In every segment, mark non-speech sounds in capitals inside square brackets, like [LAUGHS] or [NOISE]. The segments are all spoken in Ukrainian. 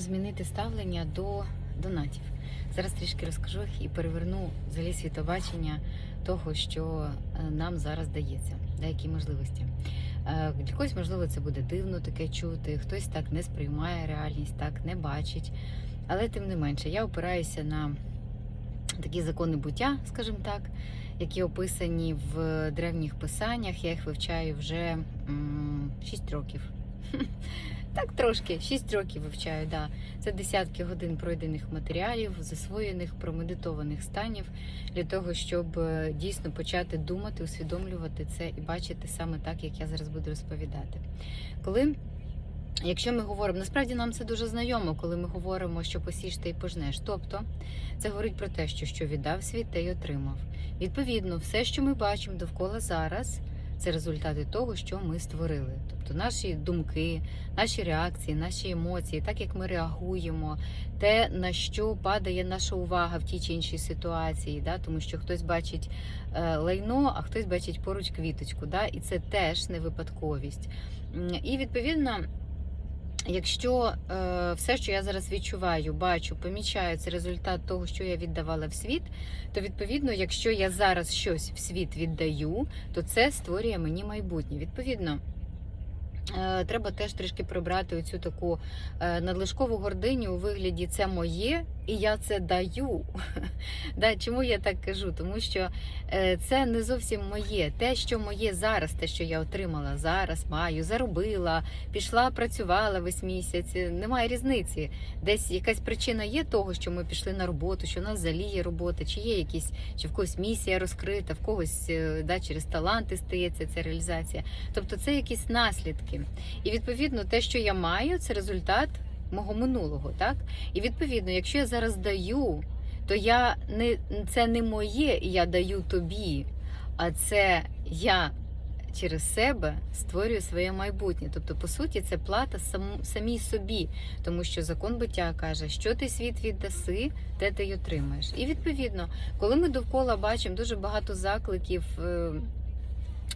змінити ставлення до донатів. Зараз трішки розкажу і переверну взагалі світобачення того, що е, нам зараз дається, деякі можливості. Е, Для когось, можливо, це буде дивно таке чути, хтось так не сприймає реальність, так не бачить. Але тим не менше, я опираюся на такі закони буття, скажімо так, які описані в древніх писаннях. Я їх вивчаю вже 6 років. [LAUGHS] Так, трошки, 6 років вивчаю, да. Це десятки годин пройдених матеріалів, засвоєних, промедитованих станів для того, щоб е, дійсно почати думати, усвідомлювати це і бачити саме так, як я зараз буду розповідати. Коли Якщо ми говоримо, насправді нам це дуже знайомо, коли ми говоримо, що посіш ти й пожнеш. Тобто це говорить про те, що що віддав світ, те й отримав. Відповідно, все, що ми бачимо довкола зараз, це результати того, що ми створили. Тобто наші думки, наші реакції, наші емоції, так як ми реагуємо, те, на що падає наша увага в тій чи іншій ситуації, да? тому що хтось бачить е, лайно, а хтось бачить поруч квіточку. Да? І це теж не випадковість. І відповідно. Якщо е, все, що я зараз відчуваю, бачу, помічаю, це результат того, що я віддавала в світ, то відповідно, якщо я зараз щось в світ віддаю, то це створює мені майбутнє. Відповідно, е, треба теж трішки прибрати оцю таку е, надлишкову гординю у вигляді це моє, і я це даю. [LAUGHS] да, чому я так кажу? Тому що е, це не зовсім моє. Те, що моє зараз, те, що я отримала зараз, маю, заробила, пішла, працювала весь місяць. Немає різниці. Десь якась причина є того, що ми пішли на роботу, що у нас взагалі є робота, чи є якісь, чи в когось місія розкрита, в когось е, да, через таланти стається ця реалізація. Тобто це якісь наслідки. І відповідно, те, що я маю, це результат мого минулого. Так? І відповідно, якщо я зараз даю, то я не це не моє, я даю тобі, а це я через себе створюю своє майбутнє. Тобто, по суті, це плата сам, самій собі, тому що закон буття каже, що ти світ віддаси, те ти й отримаєш. І відповідно, коли ми довкола бачимо дуже багато закликів е,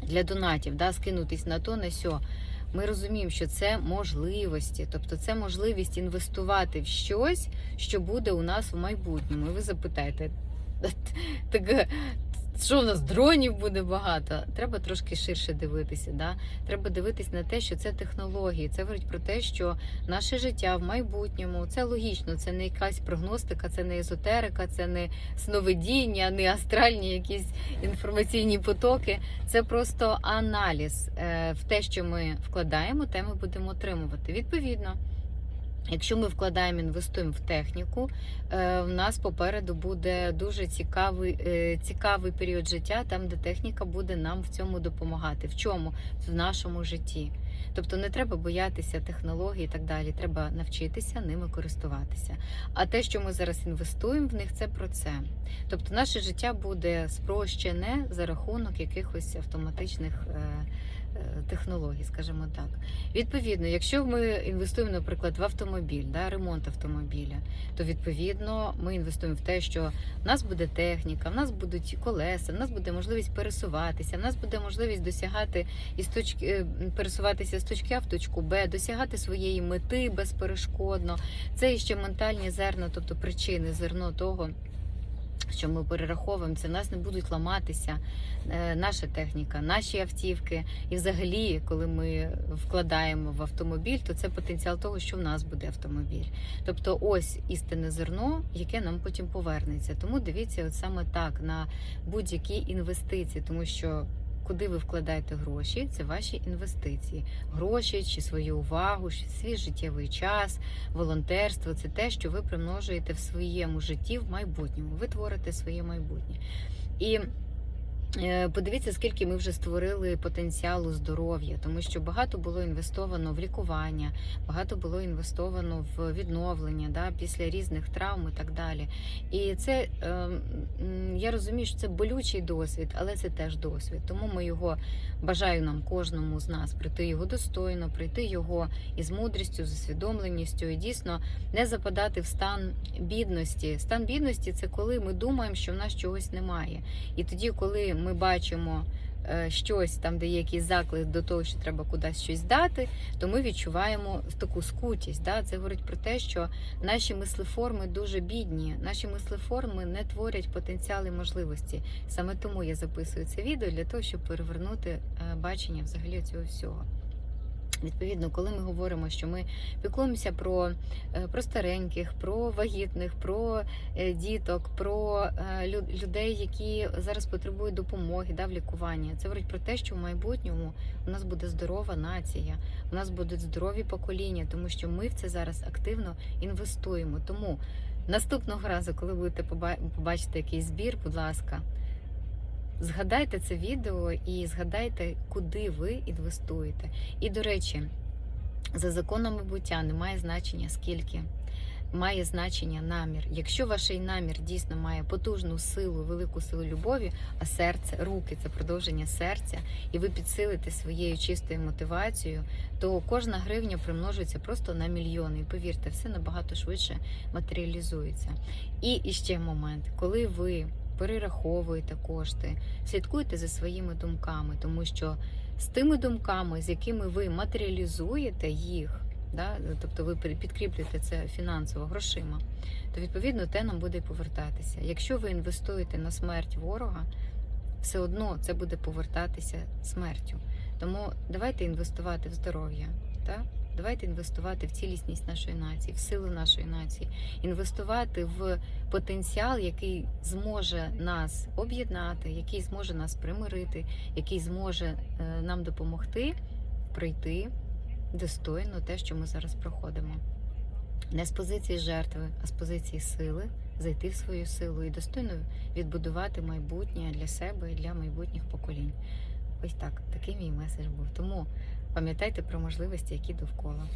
для донатів, да, скинутись на то, на сьо. Ми розуміємо, що це можливості, тобто це можливість інвестувати в щось, що буде у нас в майбутньому. І ви запитаєте, так що в нас дронів буде багато? Треба трошки ширше дивитися. Да? Треба дивитись на те, що це технології. Це говорить про те, що наше життя в майбутньому це логічно, це не якась прогностика, це не езотерика, це не сновидіння, не астральні якісь інформаційні потоки. Це просто аналіз е, в те, що ми вкладаємо, те ми будемо отримувати. Відповідно. Якщо ми вкладаємо, інвестуємо в техніку, е, в нас попереду буде дуже цікавий е, цікавий період життя, там де техніка буде нам в цьому допомагати. В чому? В нашому житті. Тобто не треба боятися технологій і так далі. Треба навчитися ними користуватися. А те, що ми зараз інвестуємо в них, це про це. Тобто, наше життя буде спрощене за рахунок якихось автоматичних. Е, Технологій, скажімо так. Відповідно, якщо ми інвестуємо, наприклад, в автомобіль, да, ремонт автомобіля, то відповідно ми інвестуємо в те, що в нас буде техніка, в нас будуть колеса, в нас буде можливість пересуватися, в нас буде можливість досягати із точки е, пересуватися з точки А в точку Б, досягати своєї мети безперешкодно. Це іще ментальні зерна, тобто причини зерно того. Що ми перераховуємо, це в нас не будуть ламатися е, наша техніка, наші автівки. І взагалі, коли ми вкладаємо в автомобіль, то це потенціал того, що в нас буде автомобіль. Тобто, ось істинне зерно, яке нам потім повернеться. Тому дивіться, от саме так на будь-які інвестиції, тому що. Куди ви вкладаєте гроші, це ваші інвестиції. Гроші чи свою увагу, чи свій життєвий час, волонтерство це те, що ви примножуєте в своєму житті в майбутньому. Ви творите своє майбутнє. І подивіться, скільки ми вже створили потенціалу здоров'я, тому що багато було інвестовано в лікування, багато було інвестовано в відновлення да, після різних травм і так далі. І це е, я розумію, що це болючий досвід, але це теж досвід. Тому ми його бажаю нам кожному з нас прийти його достойно, прийти його із мудрістю, з усвідомленістю і дійсно не западати в стан бідності. Стан бідності це коли ми думаємо, що в нас чогось немає. І тоді, коли ми бачимо е, щось там, де є якийсь заклик до того, що треба кудись щось дати, то ми відчуваємо таку скутість. Да? Це говорить про те, що наші мислеформи дуже бідні. Наші мислеформи не творять потенціали можливості. Саме тому я записую це відео для того, щоб перевернути е, бачення взагалі цього всього. Відповідно, коли ми говоримо, що ми піклуємося про, е, про стареньких, про вагітних, про е, діток, про е, людей, які зараз потребують допомоги да, в лікуванні, це говорить про те, що в майбутньому у нас буде здорова нація, у нас будуть здорові покоління, тому що ми в це зараз активно інвестуємо. Тому наступного разу, коли будете поба- побачити якийсь збір, будь ласка. Згадайте це відео і згадайте, куди ви інвестуєте. І, до речі, за законами буття немає значення скільки. Має значення намір. Якщо ваш намір дійсно має потужну силу, велику силу любові, а серце, руки це продовження серця, і ви підсилите своєю чистою мотивацією, то кожна гривня примножується просто на мільйони. І повірте, все набагато швидше матеріалізується. І іще момент, коли ви перераховуєте кошти, слідкуйте за своїми думками, тому що з тими думками, з якими ви матеріалізуєте їх, да, тобто ви підкріплюєте це фінансово грошима, то відповідно те нам буде повертатися. Якщо ви інвестуєте на смерть ворога, все одно це буде повертатися смертю. Тому давайте інвестувати в здоров'я. Так? Давайте інвестувати в цілісність нашої нації, в силу нашої нації, інвестувати в потенціал, який зможе нас об'єднати, який зможе нас примирити, який зможе е, нам допомогти пройти достойно те, що ми зараз проходимо. Не з позиції жертви, а з позиції сили, зайти в свою силу і достойно відбудувати майбутнє для себе і для майбутніх поколінь. Ось так, такий мій меседж був. Тому пам'ятайте про можливості, які довкола.